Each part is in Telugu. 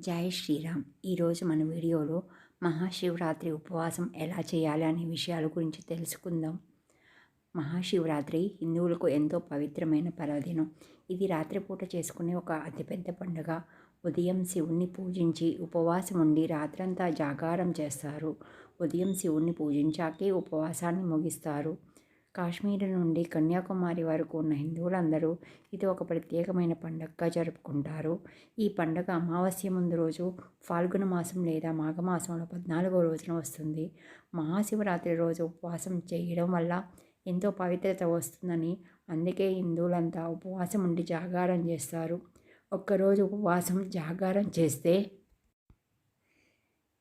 జై శ్రీరామ్. ఈరోజు మన వీడియోలో మహాశివరాత్రి ఉపవాసం ఎలా చేయాలి అనే విషయాల గురించి తెలుసుకుందాం. మహాశివరాత్రి హిందువులకు ఎంతో పవిత్రమైన పర్వదినం. ఇది రాత్రిపూట చేసుకునే ఒక అతిపెద్ద పండుగ. ఉదయం శివుణ్ణి పూజించి ఉపవాసం ఉండి రాత్రంతా జాగారం చేస్తారు. ఉదయం శివుణ్ణి పూజించాకే ఉపవాసాన్ని ముగిస్తారు. కాశ్మీర్ నుండి కన్యాకుమారి వరకు ఉన్న హిందువులందరూ ఇది ఒక ప్రత్యేకమైన పండుగగా జరుపుకుంటారు. ఈ పండుగ అమావాస్య ముందు రోజు ఫాల్గుణ మాసం లేదా మాఘమాసంలో పద్నాలుగో రోజున వస్తుంది. మహాశివరాత్రి రోజు ఉపవాసం చేయడం వల్ల ఎంతో పవిత్రత వస్తుందని అందుకే హిందువులంతా ఉపవాసం ఉండి జాగారం చేస్తారు. ఒక్కరోజు ఉపవాసం జాగారం చేస్తే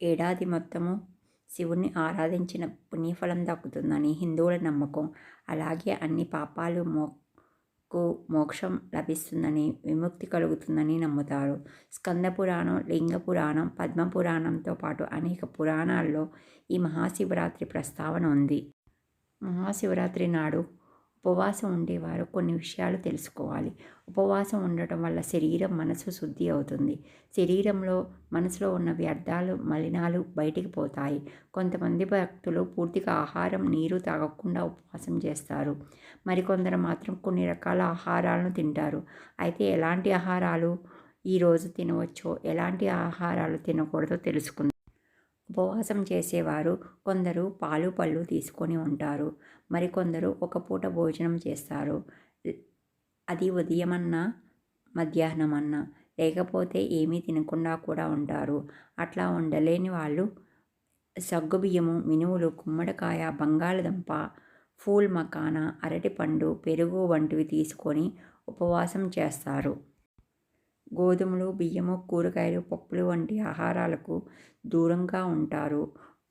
ఏడాది మొత్తము శివుణ్ణి ఆరాధించిన పుణ్యఫలం దక్కుతుందని హిందువుల నమ్మకం. అలాగే అన్ని పాపాలు మోకు మోక్షం లభిస్తుందని విముక్తి కలుగుతుందని నమ్ముతారు. స్కంద పురాణం లింగ పురాణం పద్మ పురాణంతో పాటు అనేక పురాణాల్లో ఈ మహాశివరాత్రి ప్రస్తావన ఉంది. మహాశివరాత్రి నాడు ఉపవాసం ఉండేవారు. కొన్ని విషయాలు తెలుసుకోవాలి. ఉపవాసం ఉండటం వల్ల శరీరం మనసు శుద్ధి అవుతుంది. శరీరంలో మనసులో ఉన్న వ్యర్థాలు మలినాలు బయటికి పోతాయి. కొంతమంది భక్తులు పూర్తిగా ఆహారం నీరు తాగకుండా ఉపవాసం చేస్తారు. మరికొందరు మాత్రం కొన్ని రకాల ఆహారాలను తింటారు. అయితే ఎలాంటి ఆహారాలు ఈరోజు తినవచ్చో ఎలాంటి ఆహారాలు తినకూడదో తెలుసుకుందాం. ఉపవాసం చేసేవారు. కొందరు పాలు పళ్ళు తీసుకొని ఉంటారు. మరికొందరు ఒక పూట భోజనం చేస్తారు. అది ఉదయమన్నా మధ్యాహ్నం అన్నా లేకపోతే ఏమీ తినకుండా కూడా ఉంటారు. అట్లా ఉండలేని వాళ్ళు సగ్గుబియ్యము మినుములు గుమ్మడికాయ బంగాళదుంప ఫూల్ మకాన అరటిపండు పెరుగు వంటివి తీసుకొని ఉపవాసం చేస్తారు. గోధుమలు బియ్యము కూరగాయలు పప్పులు వంటి ఆహారాలకు దూరంగా ఉంటారు.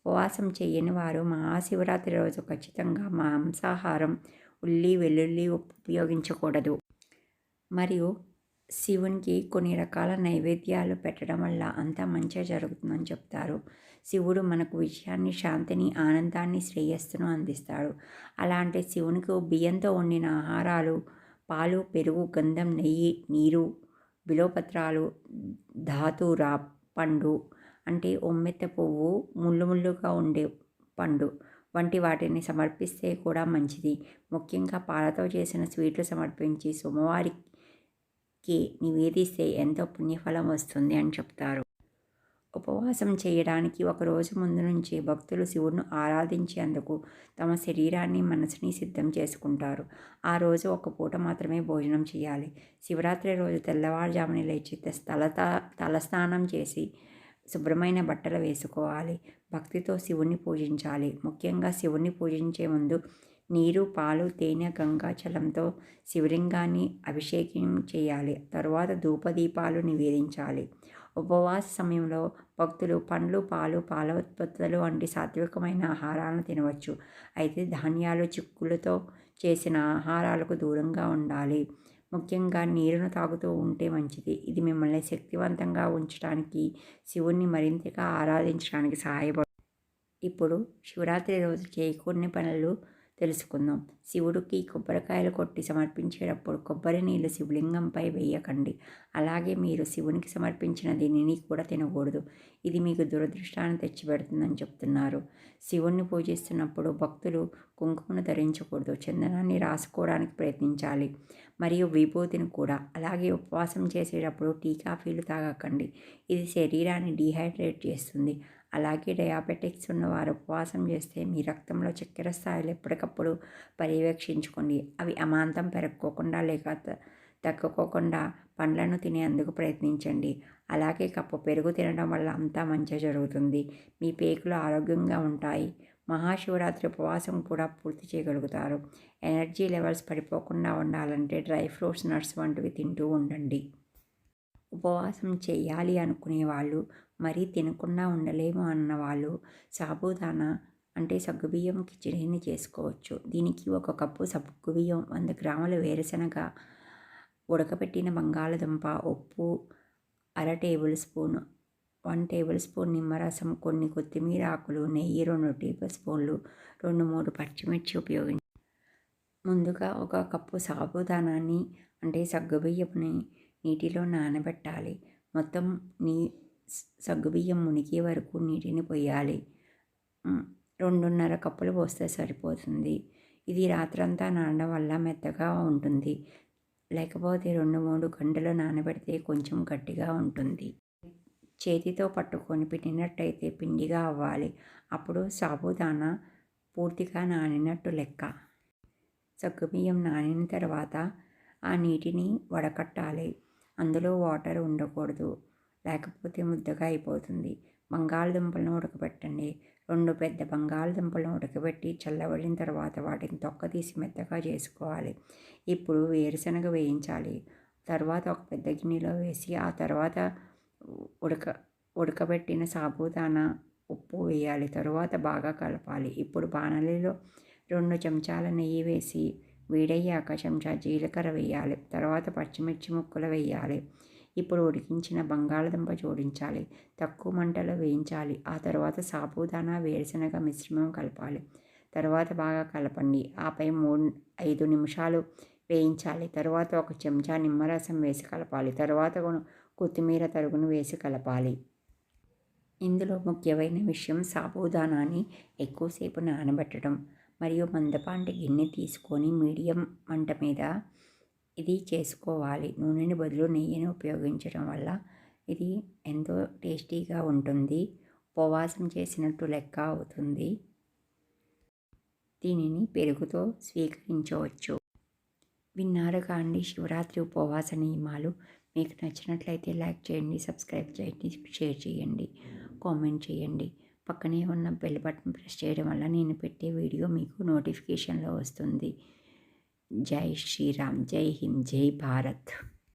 ఉపవాసం చేయని వారు మహాశివరాత్రి రోజు ఖచ్చితంగా మాంసాహారం ఉల్లి వెల్లుల్లి ఉపయోగించకూడదు. మరియు శివునికి కొన్ని రకాల నైవేద్యాలు పెట్టడం వల్ల అంతా మంచిగా జరుగుతుందని చెప్తారు. శివుడు మనకు విషయాన్ని శాంతిని ఆనందాన్ని శ్రేయస్సును అందిస్తాడు. అలాంటి శివునికి బియ్యంతో వండిన ఆహారాలు పాలు పెరుగు గంధం నెయ్యి నీరు బిలోపత్రాలు ధాతురా పండు అంటే ఒమ్మెత్త పువ్వు ముళ్ళు ముళ్ళుగా ఉండే పండు వంటి వాటిని సమర్పిస్తే కూడా మంచిది. ముఖ్యంగా పాలతో చేసిన స్వీట్లు సమర్పించి సోమవారికి నివేదిస్తే ఎంతో పుణ్యఫలం వస్తుంది అని చెప్తారు. ఉపవాసం చేయడానికి ఒక రోజు ముందు నుంచి భక్తులు శివుడిని ఆరాధించేందుకు తమ శరీరాన్ని మనసుని సిద్ధం చేసుకుంటారు. ఆ రోజు ఒక పూట మాత్రమే భోజనం చేయాలి. శివరాత్రి రోజు తెల్లవారుజామున లేచి తల తలస్నానం చేసి శుభ్రమైన బట్టలు వేసుకోవాలి. భక్తితో శివుణ్ణి పూజించాలి. ముఖ్యంగా శివుణ్ణి పూజించే ముందు నీరు పాలు తేనె గంగాచలంతో శివలింగాన్ని అభిషేకం చేయాలి. తరువాత ధూపదీపాలు నివేదించాలి. ఉపవాస సమయంలో భక్తులు పండ్లు పాలు పాల ఉత్పత్తులు వంటి సాత్వికమైన ఆహారాలను తినవచ్చు. అయితే ధాన్యాలు చిక్కులతో చేసిన ఆహారాలకు దూరంగా ఉండాలి. ముఖ్యంగా నీరును తాగుతూ ఉంటే మంచిది. ఇది మిమ్మల్ని శక్తివంతంగా ఉంచడానికి శివుణ్ణి మరింతగా ఆరాధించడానికి సహాయపడు. ఇప్పుడు శివరాత్రి రోజు చేయకూడని పనులు తెలుసుకుందాం. శివుడికి కొబ్బరికాయలు కొట్టి సమర్పించేటప్పుడు కొబ్బరి నీళ్ళు శివలింగంపై వేయకండి. అలాగే మీరు శివునికి సమర్పించిన దీనిని కూడా తినకూడదు. ఇది మీకు దురదృష్టాన్ని తెచ్చిపెడుతుందని చెప్తున్నారు. శివుణ్ణి పూజిస్తున్నప్పుడు భక్తులు కుంకుమను ధరించకూడదు. చందనాన్ని రాసుకోవడానికి ప్రయత్నించాలి. మరియు విభూతిని కూడా. అలాగే ఉపవాసం చేసేటప్పుడు టీ కాఫీలు తాగకండి. ఇది శరీరాన్ని డీహైడ్రేట్ చేస్తుంది. అలాగే డయాబెటిక్స్ ఉన్నవారు ఉపవాసం చేస్తే మీ రక్తంలో చక్కెర స్థాయిలు ఎప్పటికప్పుడు పర్యవేక్షించుకోండి. అవి అమాంతం పెరగకోకుండా లేక తగ్గుకోకుండా పండ్లను తినేందుకు ప్రయత్నించండి. అలాగే కప్పు పెరుగు తినడం వల్ల అంతా మంచి జరుగుతుంది. మీ పేకులు ఆరోగ్యంగా ఉంటాయి. మహాశివరాత్రి ఉపవాసం కూడా పూర్తి చేయగలుగుతారు. ఎనర్జీ లెవెల్స్ పడిపోకుండా ఉండాలంటే డ్రై ఫ్రూట్స్ నట్స్ వంటివి తింటూ ఉండండి. ఉపవాసం చేయాలి అనుకునే వాళ్ళు మరీ తినకుండా ఉండలేము అన్న వాళ్ళు సాబుదానా అంటే సగ్గుబియ్యం కిచడీని చేసుకోవచ్చు. దీనికి ఒక కప్పు సగ్గుబియ్యం వంద గ్రాముల వేరుశనగ ఉడకబెట్టిన బంగాళదుంప ఉప్పు అర tablespoon one tablespoon నిమ్మరసం కొన్ని కొత్తిమీర ఆకులు నెయ్యి రెండు టేబుల్ స్పూన్లు రెండు మూడు పచ్చిమిర్చి ఉపయోగించి. ముందుగా ఒక కప్పు సాబుదానాన్ని అంటే సగ్గుబియ్యపుని నీటిలో నానబెట్టాలి. మొత్తం నీ సగ్గుబియ్యం మునిగే వరకు నీటిని పోయాలి రెండున్నర కప్పులు పోస్తే సరిపోతుంది. ఇది రాత్రంతా నానడం వల్ల మెత్తగా ఉంటుంది. లేకపోతే రెండు మూడు గంటలు నానబెడితే కొంచెం గట్టిగా ఉంటుంది. చేతితో పట్టుకొని పిండినట్టయితే పిండిగా అవ్వాలి. అప్పుడు సాబుదానా పూర్తిగా నానినట్టు లెక్క. సగ్గుబియ్యం నానిన తర్వాత ఆ నీటిని వడకట్టాలి. అందులో వాటర్ ఉండకూడదు. లేకపోతే ముద్దగా అయిపోతుంది. బంగాళదుంపలను ఉడకబెట్టండి. రెండు పెద్ద బంగాళదుంపలను ఉడకబెట్టి చల్లబడిన తర్వాత వాటిని తొక్క తీసి మెత్తగా చేసుకోవాలి. ఇప్పుడు వేరుశనగ వేయించాలి. తర్వాత ఒక పెద్ద గిన్నెలో వేసి ఆ తర్వాత ఉడక ఉడకబెట్టిన సాబుదానా ఉప్పు వేయాలి. తరువాత బాగా కలపాలి. ఇప్పుడు బాణలిలో రెండు చెంచాల నెయ్యి వేసి వేడయ్యాక చెంచా జీలకర్ర వేయాలి. తర్వాత పచ్చిమిర్చి ముక్కలు వేయాలి. ఇప్పుడు ఉడికించిన బంగాళదుంప జోడించాలి. తక్కువ మంటలో వేయించాలి. ఆ తర్వాత సాబుదానా వేరుశనగ మిశ్రమం కలపాలి. తర్వాత బాగా కలపండి. ఆపై మూడు ఐదు నిమిషాలు వేయించాలి. తర్వాత ఒక చెంచా నిమ్మరసం వేసి కలపాలి. తర్వాత కొత్తిమీర తరుగును వేసి కలపాలి. ఇందులో ముఖ్యమైన విషయం సాబుదానాన్ని ఎక్కువసేపు నానబెట్టడం. మరియు మందపాటి గిన్నె తీసుకొని మీడియం మంట మీద ఇది చేసుకోవాలి. నూనెని బదులు నెయ్యిని ఉపయోగించడం వల్ల ఇది ఎంతో టేస్టీగా ఉంటుంది. ఉపవాసం చేసినట్టు లెక్క అవుతుంది. దీనిని పెరుగుతో స్వీకరించవచ్చు. విన్నారుగా అండి శివరాత్రి ఉపవాస నియమాలు. మీకు నచ్చినట్లయితే లైక్ చేయండి సబ్స్క్రైబ్ చేయండి షేర్ చేయండి కామెంట్ చేయండి. పక్కనే ఉన్న బెల్ బటన్ ప్రెస్ చేయడం వల్ల నేను పెట్టే వీడియో మీకు నోటిఫికేషన్లో వస్తుంది. జై శ్రీరామ్ జై హింద్ జై భారత్